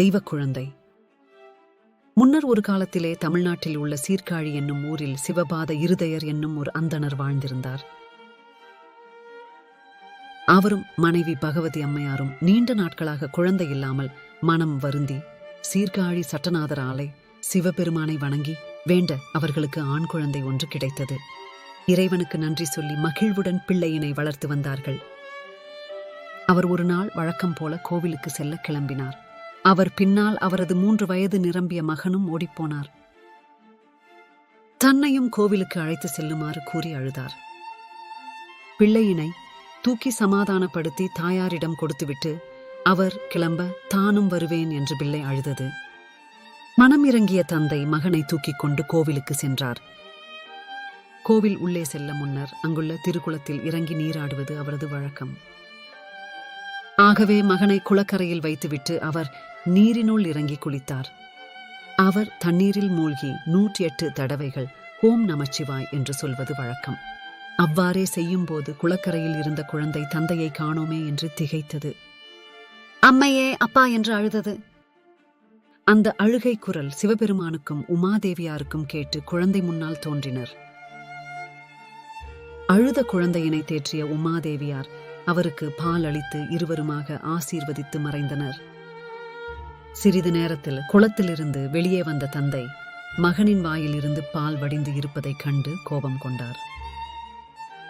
தெய்வ குழந்தை முன்னர் ஒரு காலத்திலே தமிழ்நாட்டில் உள்ள சீர்காழி என்னும் ஊரில் சிவபாத இருதயர் என்னும் ஒரு அந்தணர் வாழ்ந்திருந்தார். அவரும் மனைவி பகவதி அம்மையாரும் நீண்ட நாட்களாக குழந்தை இல்லாமல் மனம் வருந்தி சீர்காழி சட்டநாதர் ஆலை சிவபெருமானை வணங்கி வேண்ட அவர்களுக்கு ஆண் குழந்தை ஒன்று கிடைத்தது. இறைவனுக்கு நன்றி சொல்லி மகிழ்வுடன் பிள்ளையினை வளர்த்து வந்தார்கள். அவர் ஒரு நாள் வழக்கம் போல கோவிலுக்கு செல்ல கிளம்பினார். அவர் பின்னால் அவரது மூன்று வயது நிரம்பிய மகனும் ஓடிப்போனார். தன்னையும் கோவிலுக்கு அழைத்து செல்லுமாறு கூறி அழுதார். பிள்ளையினை தூக்கி சமாதானப்படுத்தி தாயாரிடம் கொடுத்துவிட்டு அவர் கிளம்ப தானும் வருவேன் என்று பிள்ளை அழுதது. மனம் இறங்கிய தந்தை மகனை தூக்கிக் கொண்டு கோவிலுக்கு சென்றார். கோவில் உள்ளே செல்ல முன்னர் அங்குள்ள திருக்குளத்தில் இறங்கி நீராடுவது அவரது வழக்கம். ஆகவே மகனை குளக்கரையில் வைத்துவிட்டு அவர் நீரினுள் இறங்கி குளித்தார். அவர் தண்ணீரில் மூழ்கி நூற்றி எட்டு தடவைகள் ஓம் நமச்சிவாய் என்று சொல்வது வழக்கம். அவ்வாறே செய்யும்போது குளக்கரையில் இருந்த குழந்தை தந்தையை காணோமே என்று திகைத்தது. அம்மையே அப்பா என்று அழுதது. அந்த அழுகை குரல் சிவபெருமானுக்கும் உமாதேவியாருக்கும் கேட்டு குழந்தை முன்னால் தோன்றினர். அழுத குழந்தையினை தேற்றிய உமாதேவியார் அவருக்கு பால் அளித்து இருவருமாக ஆசீர்வதித்து மறைந்தனர். சிறிது நேரத்தில் குளத்திலிருந்து வெளியே வந்த தந்தை மகனின் வாயிலிருந்து பால் வடிந்து இருப்பதைக் கண்டு கோபம் கொண்டார்.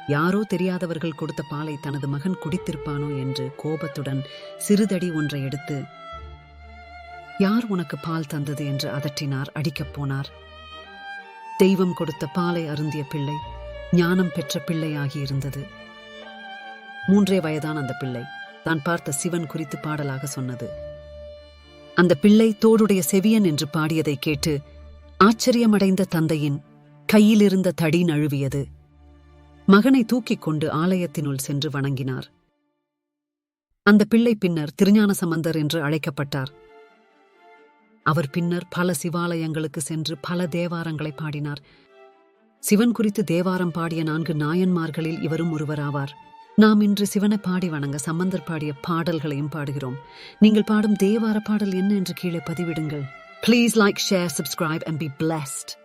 யாரோ தெரியாதவர்கள் கொடுத்த பாலை தனது மகன் குடித்திருப்பானோ என்று கோபத்துடன் சிறுதடி ஒன்றை எடுத்து யார் உனக்கு பால் தந்தது? என்று அதட்டினார் அடிக்கப் போனார். தெய்வம் கொடுத்த பாலை அருந்திய பிள்ளை ஞானம் பெற்ற பிள்ளையாகி இருந்தது. மூன்றே வயதான அந்த பிள்ளை தான் பார்த்த சிவன் குறித்து பாடலாக சொன்னது. அந்த பிள்ளை தோடுடைய செவியன் என்று பாடியதை கேட்டு ஆச்சரியமடைந்த தந்தையின் கையிலிருந்த தடி நழுவியது. மகனை தூக்கிக் கொண்டு ஆலயத்தினுள் சென்று வணங்கினார். அந்த பிள்ளை பின்னர் திருஞான சம்பந்தர் என்று அழைக்கப்பட்டார். அவர் பின்னர் பல சிவாலயங்களுக்கு சென்று பல தேவாரங்களை பாடினார். சிவன் குறித்து தேவாரம் பாடிய நான்கு நாயன்மார்களில் இவரும் ஒருவராவார். நாம் இன்று சிவனை பாடி வணங்க சம்பந்தர் பாடிய பாடல்களையும் பாடுகிறோம். நீங்கள் பாடும் தேவார பாடல் என்ன என்று கீழே பதிவிடுங்கள். Please like share subscribe and be blessed.